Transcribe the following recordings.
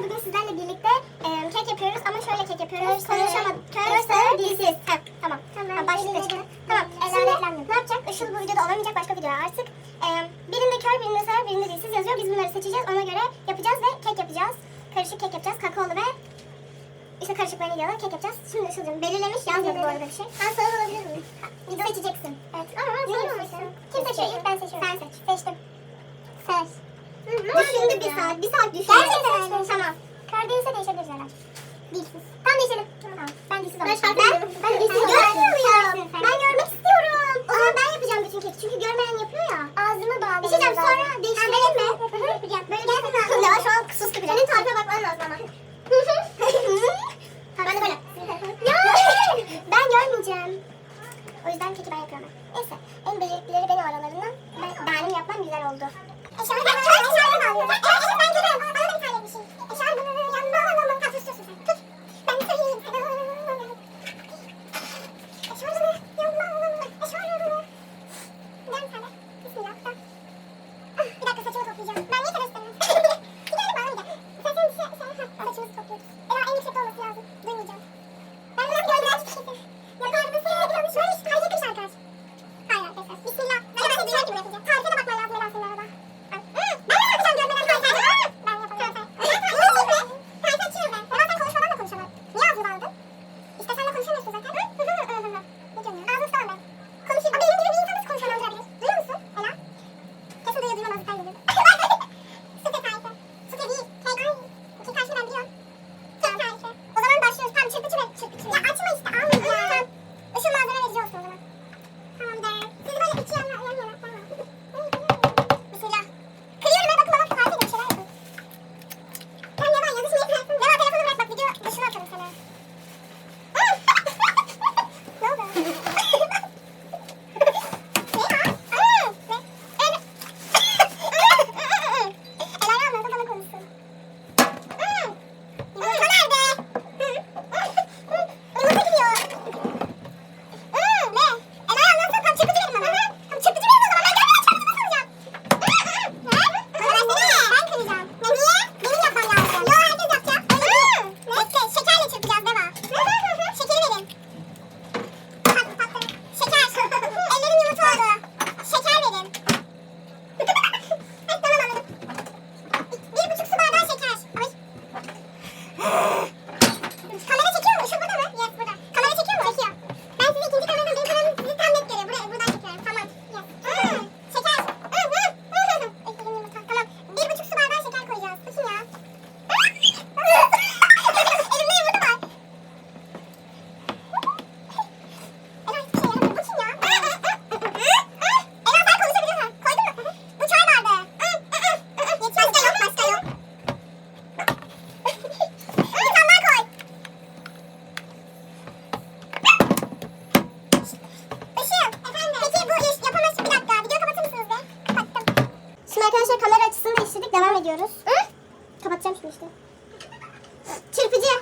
arkadaşlar bugün sizlerle birlikte e, kek yapıyoruz ama şöyle kek yapıyoruz. Konuşamadım. Körsler dilsiz. Ha, tamam. Tamam. Ha, başlık da çıktı. Tamam. Şimdi ne yapacak? Işıl bu videoda olamayacak başka videoya artık. E, birinde kör, birinde sağır, birinde dilsiz yazıyor. Biz bunları seçeceğiz. Ona göre yapacağız ve kek yapacağız. Karışık kek yapacağız. Kakaolu ve işte karışık vanilyalı kek yapacağız. Şimdi Işıl'cığım belirlemiş yazmadı bu arada bir şey. Ben sarı olabilir miyim? Bir seçeceksin. Evet. Ama ben sarı olmuşsun. Kim seçiyor? İlk ben seçiyorum. Sen seç. Seçtim. Seç. Düşündü bir saat. Bir saat düşündü. Gerçekten. arkadaşlar kamera açısını değiştirdik. Devam ediyoruz. Hı? Kapatacağım şimdi işte. Çırpıcı.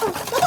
Ne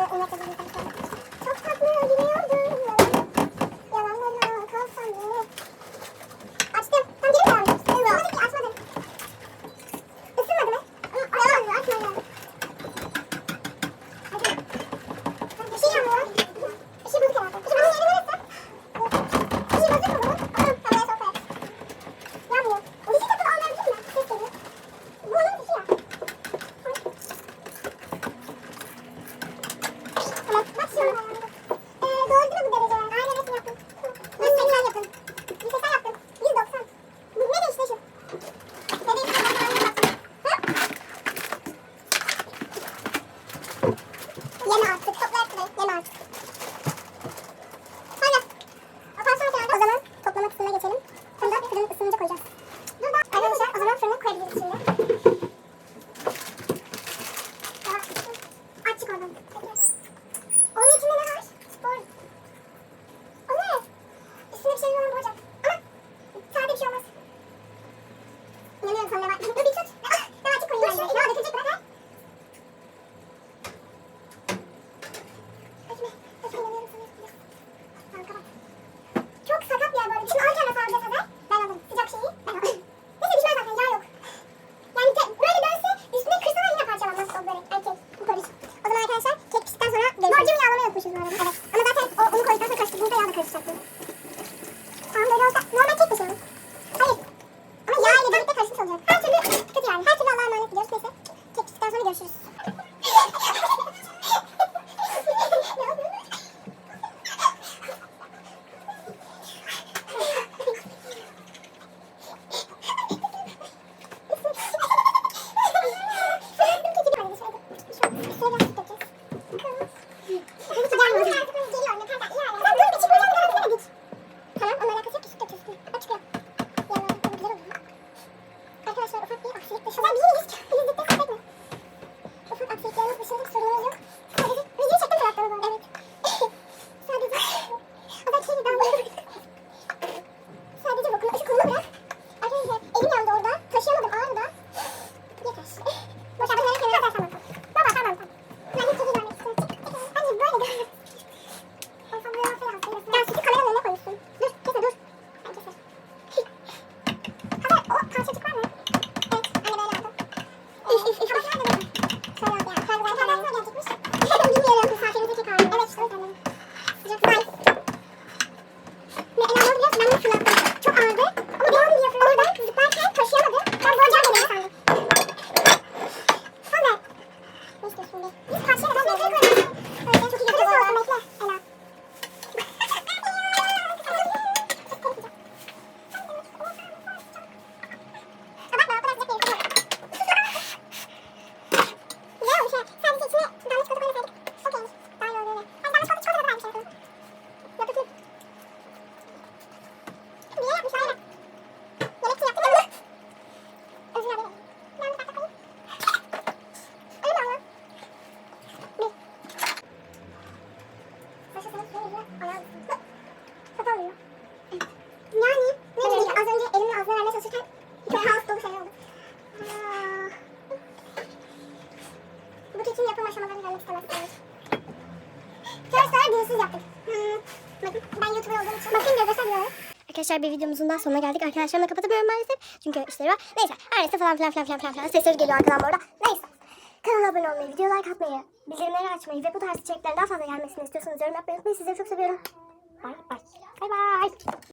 po ulit ang Arkadaşlar bir videomuzun daha sonuna geldik. Arkadaşlarımla kapatamıyorum maalesef. Çünkü işleri var. Neyse. Neyse falan filan filan filan filan. Sesleri geliyor arkadan bu arada. Neyse. Kanala abone olmayı, video like atmayı, bildirimleri açmayı ve bu tarz içeriklerin daha fazla gelmesini istiyorsanız yorum yapmayı unutmayın. Sizleri çok seviyorum. Bye bye. Bye bye.